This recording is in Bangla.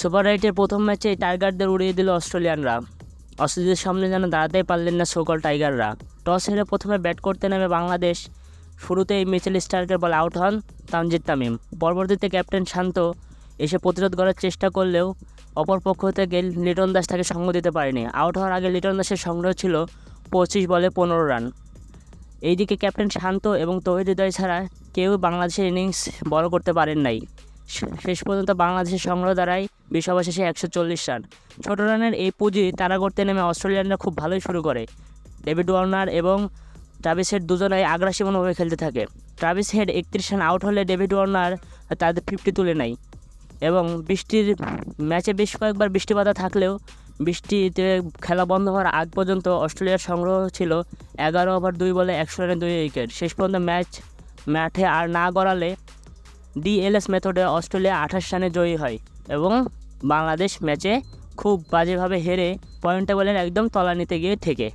সুপার রাইটের প্রথম ম্যাচে টাইগারদের উড়িয়ে দিল অস্ট্রেলিয়ানরা। অস্ট্রেলিয়ার সামনে যেন দাঁড়াতেই পারলেন না সকল টাইগাররা। টস হেরে প্রথমে ব্যাট করতে নেমে বাংলাদেশ। শুরুতেই মিচেল স্টার্কের বলে আউট হন তানজিদ তামিম। পরবর্তীতে ক্যাপ্টেন শান্ত এসে প্রতিরোধ করার চেষ্টা করলেও অপর পক্ষ থেকে লিটন দাস তাকে সঙ্গ দিতে পারেনি। আউট হওয়ার আগে লিটন দাসের সংগ্রহ ছিল পঁচিশ বলে পনেরো রান। এইদিকে ক্যাপ্টেন শান্ত এবং তহিদ হৃদয় ছাড়া কেউ বাংলাদেশের ইনিংস বড় করতে পারেন নাই। শেষ পর্যন্ত বাংলাদেশের সংগ্রহ দ্বারাই বিশ শেষে একশো চল্লিশ রান। ছোট রানের এই পুঁজি তারা করতে নেমে অস্ট্রেলিয়ানরা খুব ভালোই শুরু করে। ডেভিড ওয়ার্নার এবং ট্রাভিস হেড দুজনেই আগ্রাসী মনোভাবে খেলতে থাকে। ট্রাভিস হেড একত্রিশ রান আউট হলে ডেভিড ওয়ার্নার তাদের ফিফটি তুলে নেয় এবং বৃষ্টির ম্যাচে বেশ কয়েকবার বৃষ্টিপাতা থাকলেও বৃষ্টিতে খেলা বন্ধ হওয়ার আগ পর্যন্ত অস্ট্রেলিয়ার সংগ্রহ ছিল এগারো ওভার দুই বলে একশো রানে দুই উইকেট। শেষ পর্যন্ত ম্যাচ মাঠে আর না গড়ালে ডিএলএস মেথডে অস্ট্রেলিয়া আঠাশ রানে জয়ী হয়। এবং বাংলাদেশ ম্যাচে খুব বাজেভাবে হেরে পয়েন্ট টেবলের একদম তলানিতে গিয়ে ঠেকে।